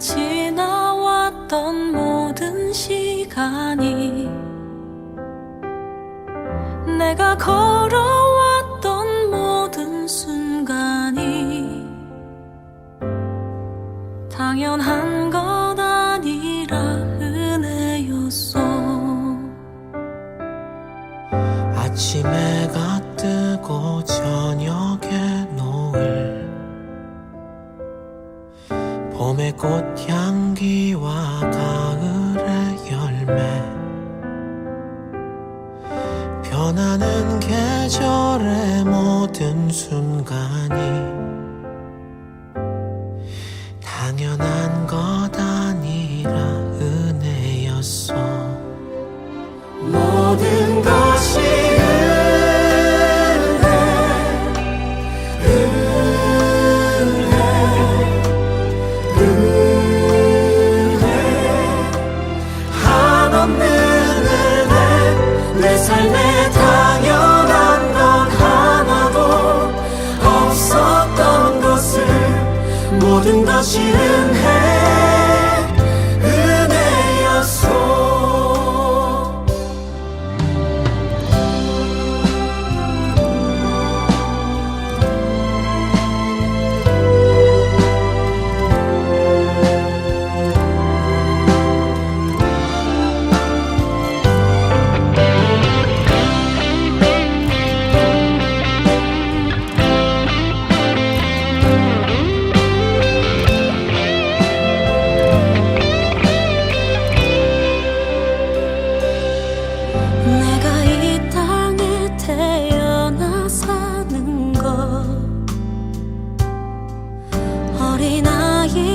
지나왔던 모든 시간이 내가 걸어왔던 모든 순간이 당연한 것 아니라 은혜였어. 아침에 가 뜨고 저녁에 노을 꽃향기와 가을의 열매. 변하는 계절의 모든 순간이 모든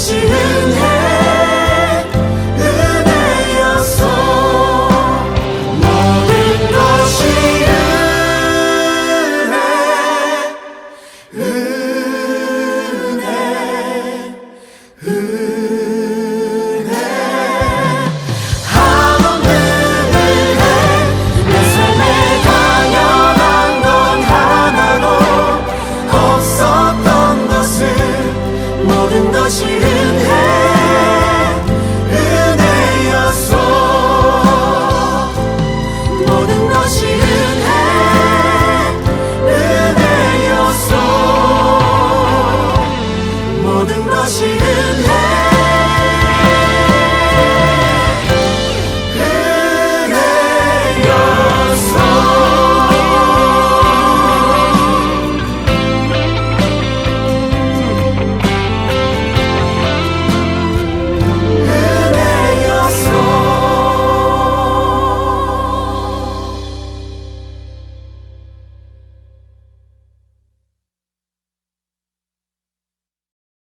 하나 모든 것이